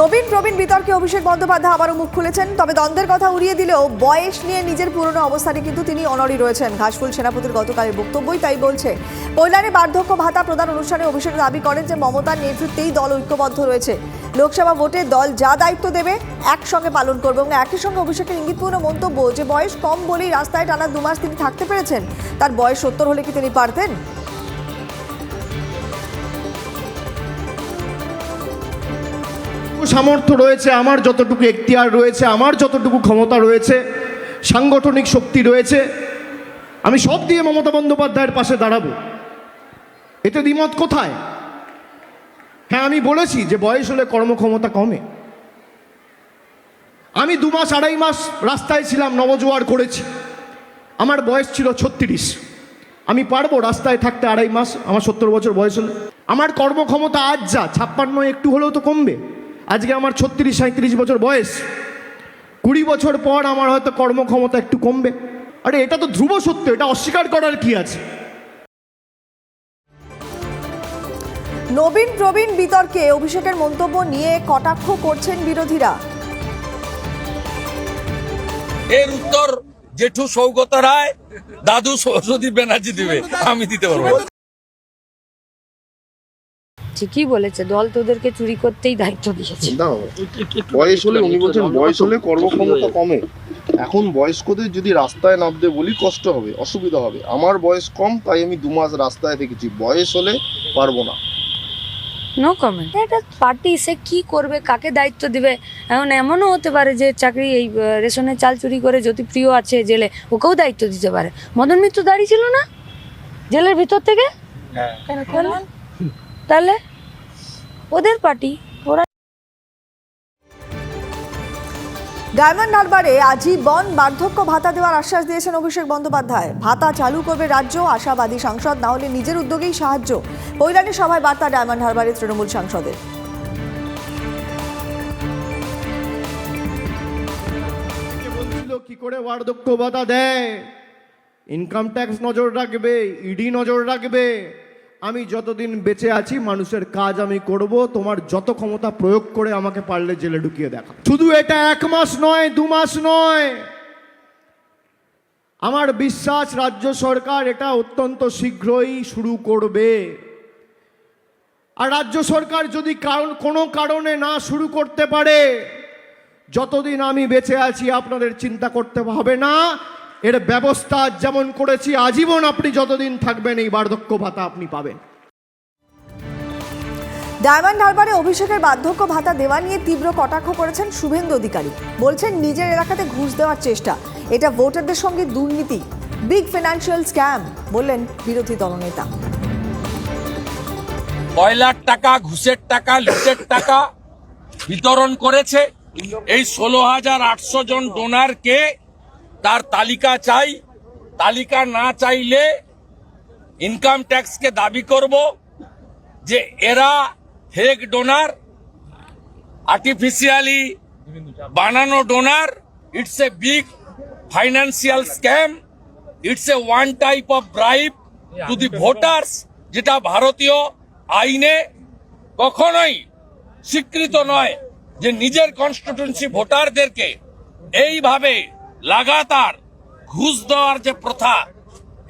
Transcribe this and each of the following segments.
নবীন, প্রবীণ বিতর্কে অভিষেক বন্দ্যোপাধ্যায় আবারও মুখ খুলেছেন, তবে দ্বন্দ্বের কথা উড়িয়ে দিলেও বয়স নিয়ে নিজের পুরনো অবস্থানে কিন্তু তিনি অনড়ি রয়েছেন। ঘাসফুল সেনাপতির গতকালের বক্তব্যই তাই বলছে কল্যাণে বার্ধক্য ভাতা প্রদান অনুষ্ঠানে অভিষেক দাবি করেন যে মমতার নেতৃত্বেই দল ঐক্যবদ্ধ রয়েছে। লোকসভা ভোটে দল যা দায়িত্ব দেবে একসঙ্গে পালন করবে এবং একই সঙ্গে অভিষেকের ইঙ্গিতপূর্ণ মন্তব্য যে বয়স কম বলেই রাস্তায় টানা দু মাস তিনি থাকতে পেরেছেন, তার বয়স সত্তর হলে কি তিনি পারতেন? সামর্থ্য রয়েছে, আমার যতটুকু এখতিয়ার রয়েছে, আমার যতটুকু ক্ষমতা রয়েছে, সাংগঠনিক শক্তি রয়েছে, আমি সব দিয়ে মমতা বন্দ্যোপাধ্যায়ের পাশে দাঁড়াবো। এতে দ্বিমত কোথায়? হ্যাঁ আমি বলেছি যে বয়স হলে কর্মক্ষমতা কমে। আমি দু মাস, আড়াই মাস রাস্তায় ছিলাম, নবজোয়ার করেছি। আমার বয়স ছিল ছত্রিশ। আমি পারব রাস্তায় থাকতে আড়াই মাস, আমার সত্তর বছর বয়স হলে। আমার কর্মক্ষমতা আজ যা, ছাপ্পান্ন একটু হলেও তো কমবে। আজকে আমার ছত্রিশ সাঁত্রিশ বছর বয়স। কুড়ি বছর পর আমার হয়তো কর্মক্ষমতা একটু কমবে। আরে এটা তো ধ্রুব সত্য এটা অস্বীকার করার কি আছে? নবীন প্রবীণ বিতর্কে অভিষেকের মন্তব্য নিয়ে কটাক্ষ করছেন বিরোধীরা। এর উত্তর জেঠু সৌগত রায় দাদু সরস্বতী ব্যানার্জি দিবে। আমি দিতে পারব। ঠিকই বলেছে দল তোদেরকে চুরি করতেই দায়িত্ব দিয়েছে। না বয়স হলে উনি বলছেন বয়স হলে কর্মক্ষমতা কমে। এখন বয়স্কদের যদি রাস্তায় নামতে বলি কষ্ট হবে অসুবিধা হবে। আমার বয়স কম তাই আমি দু মাস রাস্তায় থেকেছি বয়স হলে পারব না। নো কমেন্ট এটা পার্টি সে কি করবে কাকে দায়িত্ব দিবে? এখন এমনও হতে পারে যে চাকরি এই রেশনের চাল চুরি করে জ্যোতিপ্রিয় আছে জেলে ওকেও দায়িত্ব দিতে পারে। মদন মিত্র দাঁড়িয়ে ছিল না? জেলের ভিতর থেকে? তাহলে? তাহলে ওদের পার্টি ওরা ডায়মন্ড হারবারে আজীবন বার্ধক্য ভাতা দেওয়ার আশ্বাস দিয়েছেন অভিষেক বন্দ্যোপাধ্যায়। ভাতা চালু করবে রাজ্য আশাবাদী সাংসদ না হলে নিজের উদ্যোগেই সাহায্য। কৈলানি সভায় বার্তা ডায়মন্ড হারবারের তৃণমূল সাংসদের। কে কি করে বার্ধক্য ভাতা দেয়? ইনকাম ট্যাক্স নজর রাখবে ইডি নজর রাখবে। আমি যতদিন বেঁচে আছি, মানুষের কাজ আমি করব। তোমার যত ক্ষমতা প্রয়োগ করে আমাকে পারলে জেলে ঢুকিয়ে দেখা শুধু এটা এক মাস নয়, দু মাস নয়। আমার বিশ্বাস, রাজ্য সরকার এটা অত্যন্ত শীঘ্রই শুরু করবে। আর রাজ্য সরকার যদি কারণ, কোনো কারণে না শুরু করতে পারে, যতদিন আমি বেঁচে আছি, আপনাদের চিন্তা করতে হবে না। এর ব্যবস্থা যেমন করেছি আজীবন আপনি যতদিন থাকবেন এই বার্ধক্য ভাতা আপনি পাবেন। ডায়মন্ড হারবারে অভিষেকের বার্ধক্য ভাতা দেওয়া নিয়ে তীব্র কটাক্ষ করেছেন শুভেন্দু অধিকারী। বলছেন নিজের এলাকাতে ঘুষ দেওয়ার চেষ্টা। এটা ভোটারদের সঙ্গে দুর্নীতি। বিগ ফিনান্সিয়াল স্ক্যাম বললেন বিরোধী দলনেতা। কয়লার টাকা ঘুষের টাকা লুটের টাকা বিতরণ করেছে। এই ষোলো হাজার আটশো জন ডোনারকে তার তালিকা চাই, তালিকা না চাইলে ইনকাম ট্যাক্সকে দাবি করব যে এরা ফেক ডোনার আর্টিফিশিয়ালি বানানো donor it's a big financial scam it's a one type of bribe to the voters যেটা ভারতীয় আইনে কখনোই স্বীকৃত নয় যে নিজের কনস্টিটিউন্সি ভোটারদেরকে এইভাবে লাগাতার ঘুষ দেওয়ার যে প্রথা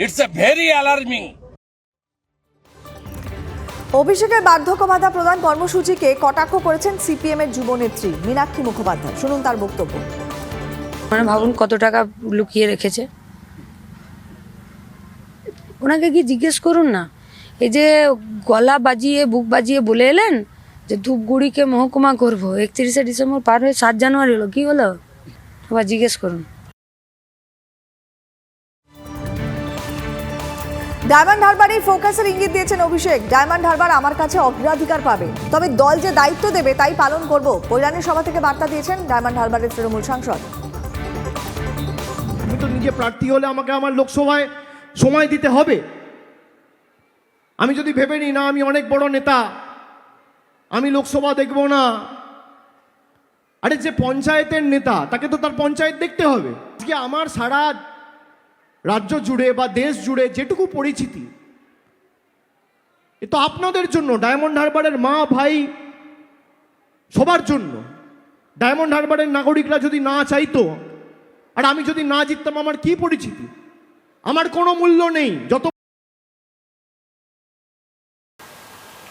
ইটস এ ভেরি অ্যালার্মিং অভিষেকের বার্ধক্য ভাতা প্রদান কর্মসূচিকে কটাক্ষ করেছেন সিপিএম এর যুবনেত্রী মীনাক্ষী মুখোপাধ্যায়। শুনুন তার বক্তব্য। মানে ভাবুন কত টাকা লুকিয়ে রেখেছে। ওনাকে কি জিজ্ঞেস করুন না? এই যে গলা বাজিয়ে বুক বাজিয়ে বলে এলেন যে ধূপগুড়িকে মহকুমা করব। একত্রিশে ডিসেম্বর পার হয়ে সাত জানুয়ারি হলো কি হলো? আবার জিজ্ঞেস করুন। ডায়মন্ড হারবারেই ফোকাসের ইঙ্গিত দিয়েছেন অভিষেক। ডায়মন্ড হারবার আমার কাছে অগ্রাধিকার পাবে। তবে দল যে দায়িত্ব দেবে তাই পালন করব। কৈলানি সভা থেকে বার্তা দিয়েছেন ডায়মন্ড হারবারের তৃণমূল সাংসদ। আমি তো নিজে প্রার্থী হলে আমাকে আমার লোকসভায় সময় দিতে হবে। আমি যদি ভেবে নিই না, আমি অনেক বড় নেতা। আমি লোকসভা দেখব না। আরে যে পঞ্চায়েতের নেতা, তাকে তো তার পঞ্চায়েত দেখতে হবে। আজকে আমার সারা রাজ্য জুড়ে বা দেশ জুড়ে যেটুকু পরিচিতি, এ তো আপনাদের জন্য ডায়মন্ড হারবারের মা ভাই সবার জন্য। ডায়মন্ড হারবারের নাগরিকরা যদি না চাইতো, আর আমি যদি না জিততাম, আমার কি পরিচিতি? আমার কোনো মূল্য নেই, যত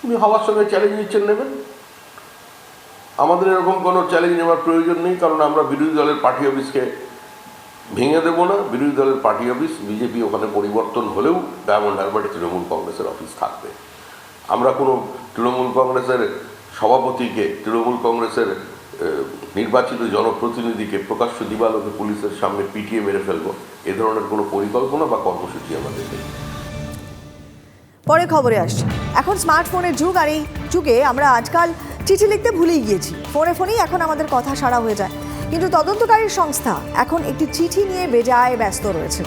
উনি হওয়ার সঙ্গে চ্যালেঞ্জ নিচ্ছেন নেবেন। আমাদের এরকম কোনো চ্যালেঞ্জ নেওয়ার প্রয়োজন নেই, কারণ আমরা বিরোধী দলের পার্টি অফিসকে ভেঙে দেবো না। বিরোধী দলের পার্টি অফিস, বিজেপি ওখানে পরিবর্তন হলেও ডায়মন্ড হারবারে তৃণমূল কংগ্রেসের অফিস থাকবে। আমরা কোনো তৃণমূল কংগ্রেসের সভাপতিকে, তৃণমূল কংগ্রেসের নির্বাচিত জনপ্রতিনিধিকে, প্রকাশ্য দিবালোকে পুলিশের সামনে পিটিয়ে মেরে ফেলব, এ ধরনের কোনো পরিকল্পনা বা কর্মসূচি আমাদের নেই। পরে খবরে আসছি। এখন স্মার্টফোনের যুগ আর এই যুগে আমরা আজকাল চিঠি লিখতে ভুলেই গিয়েছি। ফোনে ফোনেই এখন আমাদের কথা সারা হয়ে যায়। কিন্তু তদন্তকারী সংস্থা এখন একটি চিঠি নিয়ে বেজায় ব্যস্ত রয়েছে।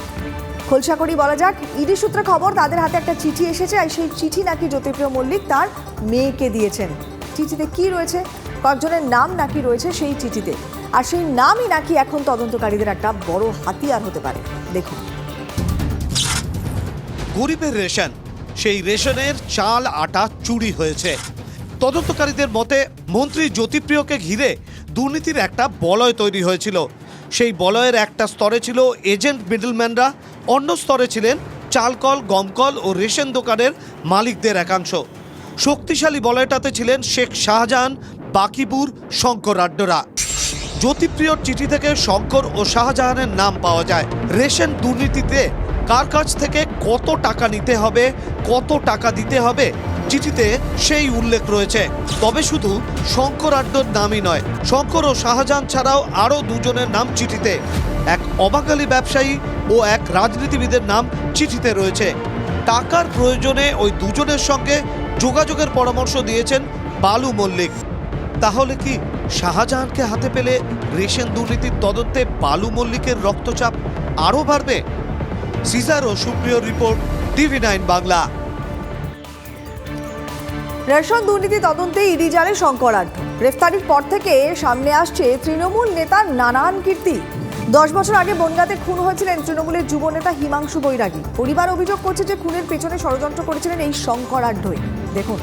খোলসা করি বলা যাক, ইডি সূত্রে খবর, তাদের হাতে একটা চিঠি এসেছে আর সেই চিঠি নাকি জ্যোতিপ্রিয় মল্লিক তার মেয়েকে দিয়েছেন। চিঠিতে কি রয়েছে, কয়েকজনের নাম নাকি রয়েছে সেই চিঠিতে, আর সেই নামই নাকি এখন তদন্তকারীদের একটা বড় হাতিয়ার হতে পারে। দেখুন। গরিবের রেশন, সেই রেশনের চাল, আটা চুরি হয়েছে। তদন্তকারীদের মতে মন্ত্রী জ্যোতিপ্রিয়কে ঘিরে দুর্নীতির একটা বলয় তৈরি হয়েছিল। সেই বলয়ের একটা স্তরে ছিল এজেন্ট মিডলম্যানরা, অন্য স্তরে ছিলেন চালকল, গমকল ও রেশন দোকানের মালিকদের একাংশ। শক্তিশালী বলয়টাতে ছিলেন শেখ শাহজাহান বাকিপুর শঙ্কর আড্ডরা। জ্যোতিপ্রিয়র চিঠি থেকে শঙ্কর ও শাহজাহানের নাম পাওয়া যায়। রেশন দুর্নীতিতে কার কাছ থেকে কত টাকা নিতে হবে, কত টাকা দিতে হবে চিঠিতে সেই উল্লেখ রয়েছে। তবে শুধু শঙ্কর আড্ডর নামই নয়, শঙ্কর ও শাহজাহান ছাড়াও আরও দুজনের নাম চিঠিতে। এক অবাঙালি ব্যবসায়ী ও এক রাজনীতিবিদের নাম চিঠিতে রয়েছে। টাকার প্রয়োজনে ওই দুজনের সঙ্গে যোগাযোগের পরামর্শ দিয়েছেন বালু মল্লিক। তাহলে কি শাহজাহানকে হাতে পেলে রেশন দুর্নীতির তদন্তে বালু মল্লিকের রক্তচাপ আরও বাড়বে? সিজার ও Supriyo report TV nine Bangla. Ration দুর্নীতি তদন্তে ইডি জালে শঙ্করার্থ গ্রেফতারির পর থেকে সামনে আসছে তৃণমূল নেতার নানান কীর্তি। দশ বছর আগে বনগাতে খুন হয়েছিলেন তৃণমূলের যুব নেতা হিমাংশু বৈরাগী। পরিবার অভিযোগ করছে যে খুনের পেছনে ষড়যন্ত্র করেছিলেন এই শঙ্করাঢ্যই দেখুন।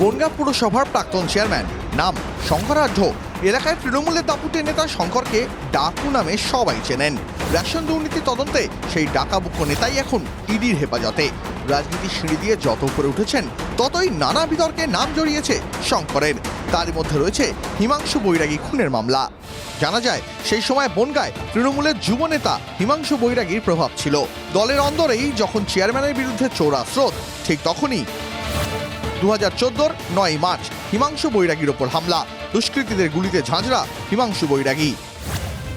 বনগাঁ পুরসভার প্রাক্তন চেয়ারম্যান। নাম শঙ্করাঢ্য এলাকায় তৃণমূলের দাপুটে নেতা শঙ্করকে ডাকু নামে সবাই চেনেন। রেশন দুর্নীতি তদন্তে সেই ডাকাবুক্য নেতাই এখন ইডির হেফাজতে। রাজনীতির সিঁড়ি দিয়ে যত উপরে উঠেছেন, ততই নানা বিতর্কে নাম জড়িয়েছে শঙ্করের। তারই মধ্যে রয়েছে হিমাংশু বৈরাগী খুনের মামলা। জানা যায়, সেই সময় বনগায় তৃণমূলের যুব নেতা হিমাংশু বৈরাগীর প্রভাব ছিল। দলের অন্দরেই যখন চেয়ারম্যানের বিরুদ্ধে চোরা স্রোত ঠিক তখনই দু হাজার চোদ্দোর নয় মার্চ হিমাংশু বৈরাগীর ওপর হামলা। দুষ্কৃতীদের গুলিতে ঝাঁঝরা হিমাংশু বৈরাগী।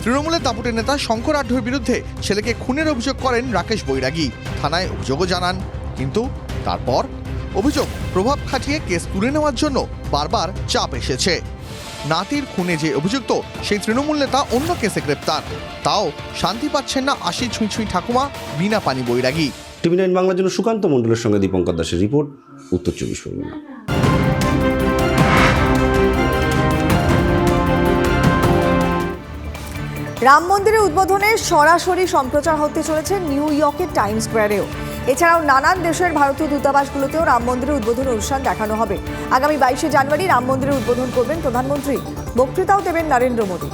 তৃণমূলের দাপুটের নেতা শঙ্কর আঢ্যর বিরুদ্ধে ছেলেকে খুনের অভিযোগ করেন রাকেশ বৈরাগী। থানায় অভিযোগও জানান। কিন্তু তারপর অভিযোগ প্রভাব খাটিয়ে কেস তুলে নেওয়ার জন্য বারবার চাপ এসেছে। নাতির খুনে যে অভিযুক্ত, সেই তৃণমূল নেতা অন্য কেসে গ্রেপ্তার। তাও শান্তি পাচ্ছেন না আশি ছুঁই ছুঁই ঠাকুমা, বিনা পানি বৈরাগী। টিভি নাইন বাংলার জন্য সুকান্ত মণ্ডলের সঙ্গে দীপঙ্কর দাসের রিপোর্ট, উত্তর চব্বিশ পরগনা। রাম মন্দিরের উদ্বোধনে সরাসরি সম্প্রচার হতে চলেছে নিউ ইয়র্কের টাইম স্কোয়ারেও। এছাড়াও নানান দেশের ভারতীয় দূতাবাসগুলোতেও রাম মন্দিরের উদ্বোধন অনুষ্ঠান দেখানো হবে। আগামী বাইশে জানুয়ারি রাম মন্দিরের উদ্বোধন করবেন প্রধানমন্ত্রী। বক্তৃতাও দেবেন নরেন্দ্র মোদী।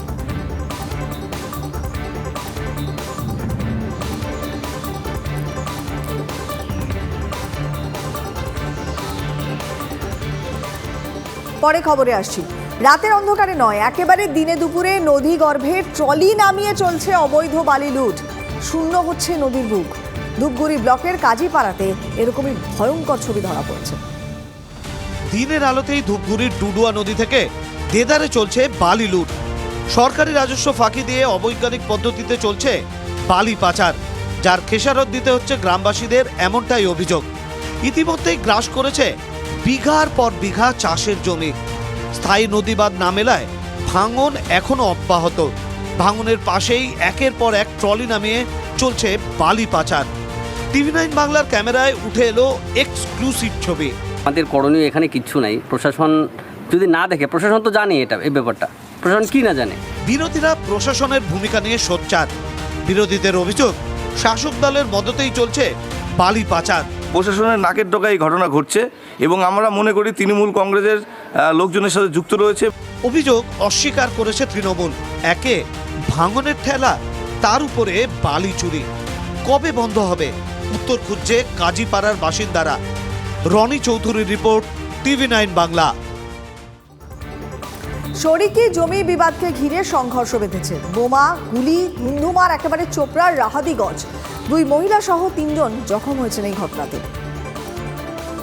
পরে খবরে আসছি। রাতের অন্ধকারে নয়, একেবারে দিনে দুপুরে নদী গর্ভে ট্রলি নামিয়ে চলছে অবৈধ বালি লুট। শূন্য হচ্ছে নদীর বুক। ধূপগুড়ি ব্লকের কাজীপাড়াতে এরকমই ভয়ঙ্কর ছবি ধরা পড়ছে। দিনের আলোতেই ধূপগুড়ির ডুডুয়া নদী থেকে দেদারে চলছে বালি লুট। সরকারি রাজস্ব ফাঁকি দিয়ে অবৈজ্ঞানিক পদ্ধতিতে চলছে বালি পাচার, যার খেসারত দিতে হচ্ছে গ্রামবাসীদের এমনটাই অভিযোগ। ইতিমধ্যেই গ্রাস করেছে বিঘার পর বিঘা চাষের জমি। স্থায়ী নদীবাদ না মেলায় ভাঙন এখনও অব্যাহত। ভাঙনের পাশেই একের পর এক ট্রলি নামিয়ে চলছে বালি পাচার। টিভি নাইন বাংলার ক্যামেরায় উঠে এলো এক্সক্লুসিভ ছবি। আমাদের করণীয় এখানে কিচ্ছু নাই। প্রশাসন যদি না দেখে প্রশাসন তো জানে এটা এই ব্যাপারটা। প্রশাসন কি না জানে? বিরোধীরা প্রশাসনের ভূমিকা নিয়ে সোচ্চার। বিরোধীদের অভিযোগ শাসক দলের মদতেই চলছে বালি পাচার। প্রশাসনের নাকের ডোকায় এই ঘটনা ঘটছে এবং আমরা মনে করি তৃণমূল কংগ্রেসের লোকজনের সাথে যুক্ত রয়েছে। অভিযোগ অস্বীকার করেছে তৃণমূল। একে ভাঙনের ঠেলা তার উপরে বালি চুরি। কবে বন্ধ হবে? উত্তর খুঁজছে কাজীপাড়ার বাসিন্দারা। রনি চৌধুরীর রিপোর্ট টিভি নাইন বাংলা। শরিকি জমি বিবাদকে ঘিরে সংঘর্ষ বেঁধেছে। বোমা গুলি ধুন্ধুমার একেবারে চোপড়ার রাহাদিগঞ্জ। দুই মহিলা সহ তিনজন জখম হয়েছেন এই ঘটনাতে।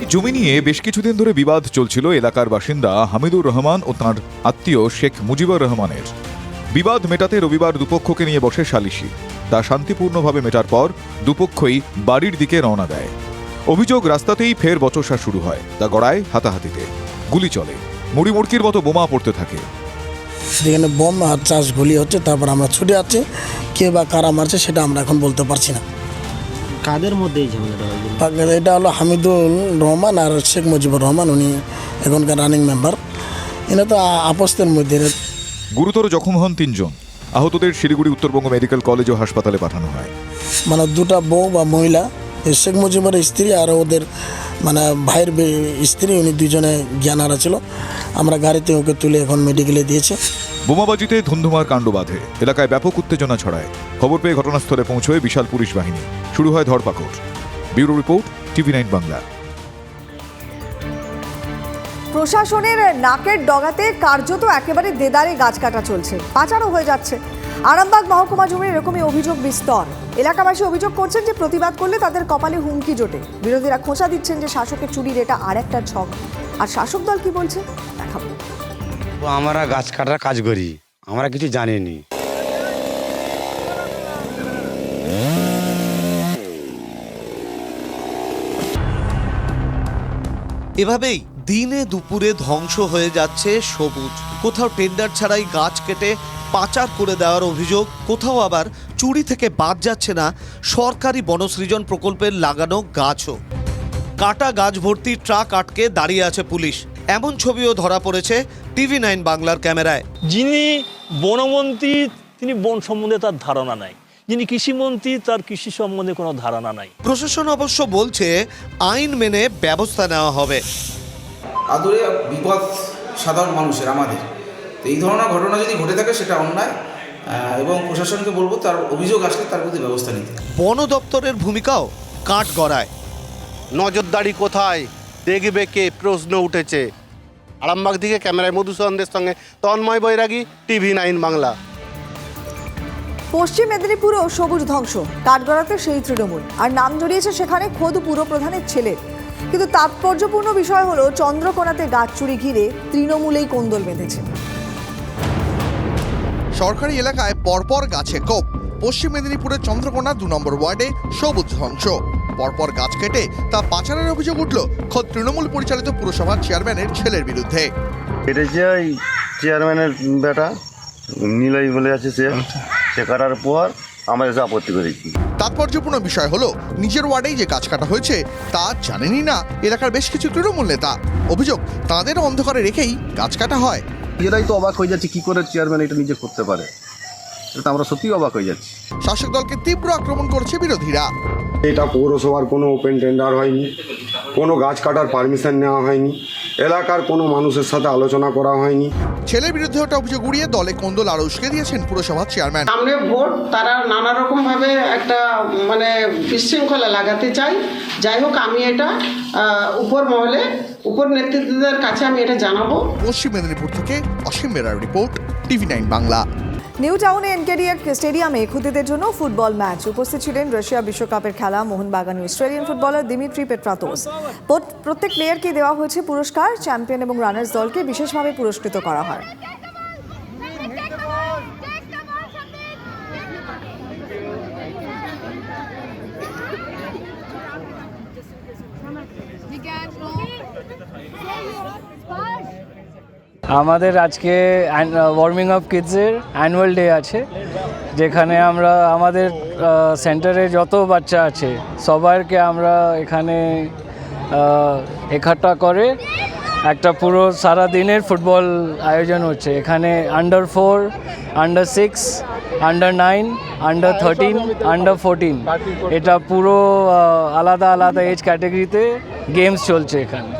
জমি নিয়ে বেশ কিছুদিন ধরে বিবাদ চলছিল এলাকার বাসিন্দা হামিদুর রহমান ও তাঁর আত্মীয় শেখ মুজিবুর রহমানের। বিবাদ মেটাতে রবিবার দুপক্ষকে নিয়ে বসে সালিশি। তা শান্তিপূর্ণভাবে মেটার পর দুপক্ষই বাড়ির দিকে রওনা দেয়। অভিযোগ রাস্তাতেই ফের বচসা শুরু হয়। তা গড়ায় হাতাহাতিতে। গুলি চলে। মুড়ি মুড়কির মতো বোমা পড়তে থাকে। সেখানে বোম আর চাষ গুলি হচ্ছে তারপর আমরা ছুটে যাচ্ছি। কে বা কারা মারছে সেটা আমরা এখন বলতে পারছি না। কাদের মধ্যে এই ঝামেলাটা এটা হলো হামিদুল রহমান আর শেখ মুজিবুর রহমান উনি এখনকার রানিং মেম্বার এরা তো আপস্তের মধ্যে। গুরুতর জখম হন তিনজন। আহতদের শিলিগুড়ি উত্তরবঙ্গ মেডিকেল কলেজ ও হাসপাতালে পাঠানো হয়। মানে দুটা বউ বা মহিলা এই শেখ মুজিবের স্ত্রী আর ওদের মানে ভাইয়ের স্ত্রী উনি দুজনে জ্ঞান হারা ছিল। আমরা গাড়িতে ওকে তুলে এখন মেডিকেলে দিয়েছে। বোমাবাজিতে ধুন্ধুমার কাণ্ড বাঁধে। এলাকায় ব্যাপক উত্তেজনা ছড়ায়। খবর পেয়ে ঘটনাস্থলে পৌঁছয় বিশাল পুলিশ বাহিনী। শুরু হয় ধরপাকড়। Bureau report, TV nine Bangla. প্রশাসনের নাকের ডগাতে কার্যত একেবারে দেদারে গাছ কাটা চলছে। পাচারও হয়ে যাচ্ছে। আরামবাগ মহকুমা জমির এরকমই অভিযোগ বিস্তর। এলাকাবাসী অভিযোগ করছেন যে প্রতিবাদ করলে তাদের কপালে হুমকি জোটে। বিরোধীরা খোঁচা দিচ্ছেন যে শাসকের চুরির এটা আর একটা ছক। আর শাসক দল কি বলছে? দেখাবো। আমরা গাছ কাটার কাজ করি, আমরা কিছু জানিনি। এভাবেই দিনে দুপুরে ধ্বংস হয়ে যাচ্ছে সবুজ। কোথাও টেন্ডার ছাড়াই গাছ কেটে পাচার করে দেওয়ার অভিযোগ, কোথাও আবার চুরি থেকে বাদ যাচ্ছে না সরকারি বনসৃজন প্রকল্পের লাগানো গাছও। কাটা গাছ ভর্তি ট্রাক আটকে দাঁড়িয়ে আছে পুলিশ। এমন ছবিও ধরা পড়েছে টিভি নাইন বাংলার ক্যামেরায়। যিনি বনমন্ত্রী তিনি বন সম্বন্ধে তার ধারণা নাই। যিনি কৃষিমন্ত্রী তার কৃষি সম্বন্ধে কোনো ধারণা নাই। প্রশাসন অবশ্য বলছে আইন মেনে ব্যবস্থা নেওয়া হবে। আদরে বিপদ সাধারণ মানুষের আমাদের। তো এই ধরনের ঘটনা যদি ঘটে থাকে সেটা অন্যায়। এবং প্রশাসনকে বলব তার অভিযোগ আসলে তার প্রতি ব্যবস্থা নিতে। বন দপ্তরের ভূমিকাও কাঠ গড়ায় নজরদারি কোথায়? দেখবে কে? প্রশ্ন উঠেছে। আরামবাগ থেকে ক্যামেরায় মধুসূদনদের সঙ্গে তন্ময় বৈরাগী টিভি নাইন বাংলা। পশ্চিম মেদিনীপুরেও সবুজ ধ্বংস। কাঠগড়াতে সেই তৃণমূল। আর নাম জড়িয়েছে সেখানে খোদ পুরপ্রধানের ছেলে। কিন্তু তাৎপর্যপূর্ণ বিষয় হলো চন্দ্রকোনাতে গাছ চুরি ঘিরে তৃণমূলেই কোন্দল বেঁধেছে। সরকারি এলাকায় পরপর গাছে কোপ। পশ্চিম মেদিনীপুরের চন্দ্রকোনা দু নম্বর ওয়ার্ডে সবুজ ধ্বংস। পরপর গাছ কেটে তা পাচারের অভিযোগ উঠল খোদ তৃণমূল পরিচালিত পুরসভার চেয়ারম্যানের ছেলের বিরুদ্ধে। এটা যে ওই চেয়ারম্যানের বেটা নীলাই বলে আছে সে সে কাটার পর আমরা এসে আপত্তি করেছি। তাৎপর্যপূর্ণ বিষয় হলো নিজের ওয়ার্ডেই যে গাছ কাটা হয়েছে তা জানেনই না এলাকার বেশ কিছু তৃণমূল নেতা। অভিযোগ তাদের অন্ধকারে রেখেই গাছ কাটা হয়। নিজেরাই তো অবাক হয়ে যাচ্ছে কি করে চেয়ারম্যান এটা নিজে করতে পারে? এটা আমরা সত্যিই অবাক হয়ে যাচ্ছি। শাসক দলকে তীব্র আক্রমণ করছে বিরোধীরা। এটা পৌরসভার কোনো ওপেন টেন্ডার হয়নি কোনো গাছ কাটার পারমিশন নেওয়া হয়নি এলাকার কোনো মানুষের সাথে আলোচনা করা হয়নি। ছেলের বিরুদ্ধে ওটা অভিযোগ উড়িয়ে দলে কোন্দল আরও উস্কে দিয়েছেন পুরসভার চেয়ারম্যান সামনে ভোট তারা নানা রকম ভাবে একটা মানে বিশৃঙ্খলা লাগাতে চাই যাই হোক আমি এটা উপর মহলে উপর নেতৃত্বদের কাছে আমি এটা জানাব। পশ্চিম মেদিনীপুর থেকে Asim বেরার report TV nine Bangla. New টাউনে এনকেডিয়ার স্টেডিয়ামে ক্ষুদিদের জন্য ফুটবল ম্যাচ। উপস্থিত ছিলেন রাশিয়া বিশ্বকাপের খেলা মোহনবাগানের অস্ট্রেলিয়ান ফুটবলার দিমিত্রি পেট্রাতোস। প্রত- প্রত্যেক প্লেয়ারকে দেওয়া হয়েছে পুরস্কার চ্যাম্পিয়ন এবং রানার্স দলকে বিশেষভাবে পুরস্কৃত করা হয়। আমাদের আজকে ওয়ার্মিং আপ কিডসের অ্যানুয়াল ডে আছে যেখানে আমরা আমাদের সেন্টারে যত বাচ্চা আছে সবাইকে আমরা এখানে আহ, একঠা করে একটা পুরো সারা দিনের ফুটবল আয়োজন হচ্ছে। এখানে under four under six under nine under thirteen under fourteen এটা পুরো আলাদা আলাদা এজ ক্যাটাগরিতে গেমস চলছে এখানে।